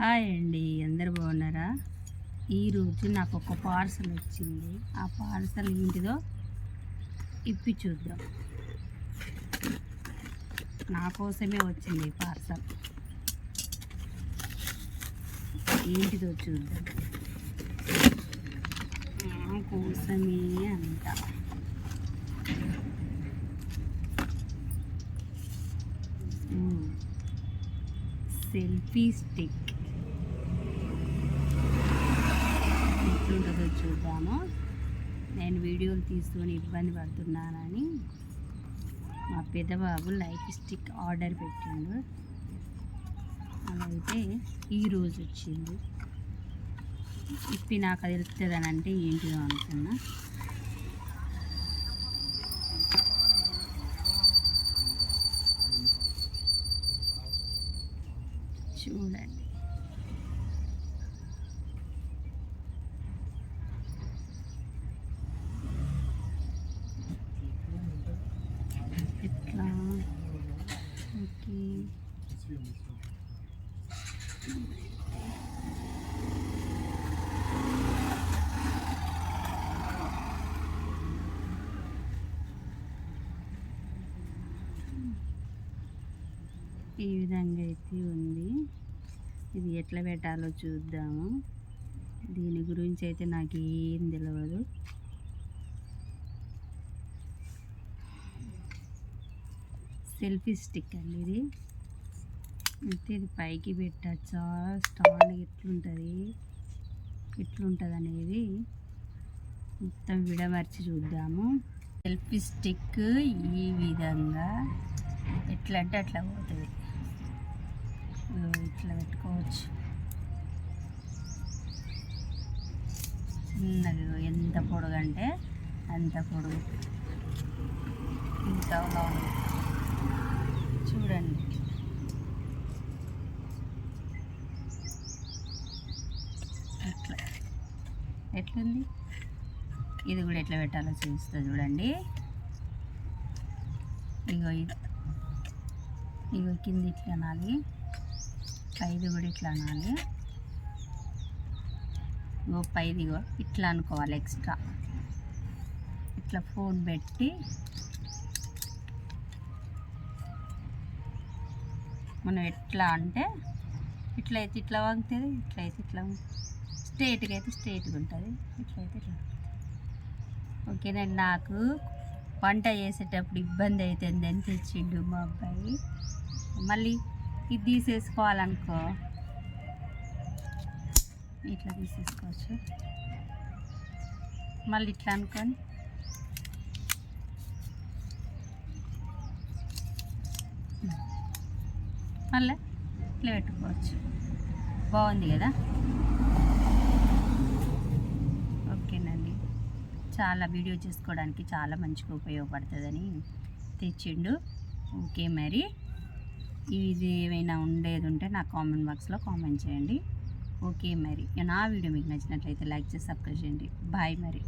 Hi అండి అందరు బాగున్నారా? ఈరోజు నాకు ఒక పార్సల్ వచ్చింది. ఆ పార్సల్ ఏంటిదో ఇప్పి చూద్దాం. నా కోసమే వచ్చింది పార్సల్. ఏంటిదో చూద్దాం. నా కోసమే అంట. సెల్ఫీ స్టిక్ ఎట్లుంటుందో చూద్దాము నేను వీడియోలు తీసుకొని ఇబ్బంది పడుతున్నానని మా పెద్దబాబు లైఫ్ స్టిక్ ఆర్డర్ పెట్టిండు. అదైతే ఈరోజు వచ్చింది. ఇప్పి నాకు తెలుస్తుంది తెలుస్తుందని అంటే ఏంటిదో అనుకున్నా చూడండి ఎట్లా ఓకే ఈ విధంగా అయితే ఉంది. ఇది ఎట్లా పెట్టాలో చూద్దాము. దీని గురించి అయితే నాకు ఏం తెలియదు సెల్ఫీ స్టిక్ అండి ఇది. అయితే ఇది పైకి పెట్టచ్చా? స్టాండ్ ఎట్లుంటుంది? ఎట్లుంటుంది అనేది మొత్తం విడమర్చి చూద్దాము. సెల్ఫీ స్టిక్ ఈ విధంగా ఎట్లా అంటే అట్లా పోతుంది. ఇట్లా పెట్టుకోవచ్చు. చిన్నది ఎంత పొడుగు అంటే అంత పొడుగు. ఇంకా చూడండి ఎట్లా ఎట్లుంది? ఇది కూడా ఎట్లా పెట్టాలో చూపిస్తా చూడండి. ఇగో ఇది. ఇగో కింద ఇట్లా అనాలి. పైది కూడా ఇట్లా అనాలి. ఇగో పైది ఇగో ఇట్లా అనుకోవాలి ఎక్స్ట్రా. ఇట్లా ఫోన్ పెట్టి మనం ఎట్లా అంటే ఇట్లా అయితే ఇట్లా వంగుతుంది ఇట్లా అయితే ఇట్లా స్ట్రేట్గా అయితే స్ట్రేట్గా ఉంటుంది. ఇట్లయితే ఇట్లా ఓకేనండి నాకు వంట చేసేటప్పుడు ఇబ్బంది అవుతుంది అని తెచ్చిండు మా అబ్బాయి. మళ్ళీ ఇది తీసేసుకోవాలనుకో. ఇట్లా తీసేసుకోవచ్చు. మళ్ళీ ఇట్లా అనుకొని. మళ్ళీ ఇట్లా పెట్టుకోవచ్చు. బాగుంది కదా ఓకేనండి చాలా వీడియో చేసుకోవడానికి చాలా మంచిగా ఉపయోగపడుతుందని తెచ్చిండు. ఓకే మరి. ఇది ఏమైనా ఉండేది ఉంటే నా కామెంట్ బాక్స్లో కామెంట్ చేయండి. ఓకే మరి. నా వీడియో మీకు నచ్చినట్లయితే లైక్ చేసి సబ్స్క్రైబ్ చేయండి. బాయ్ మరి.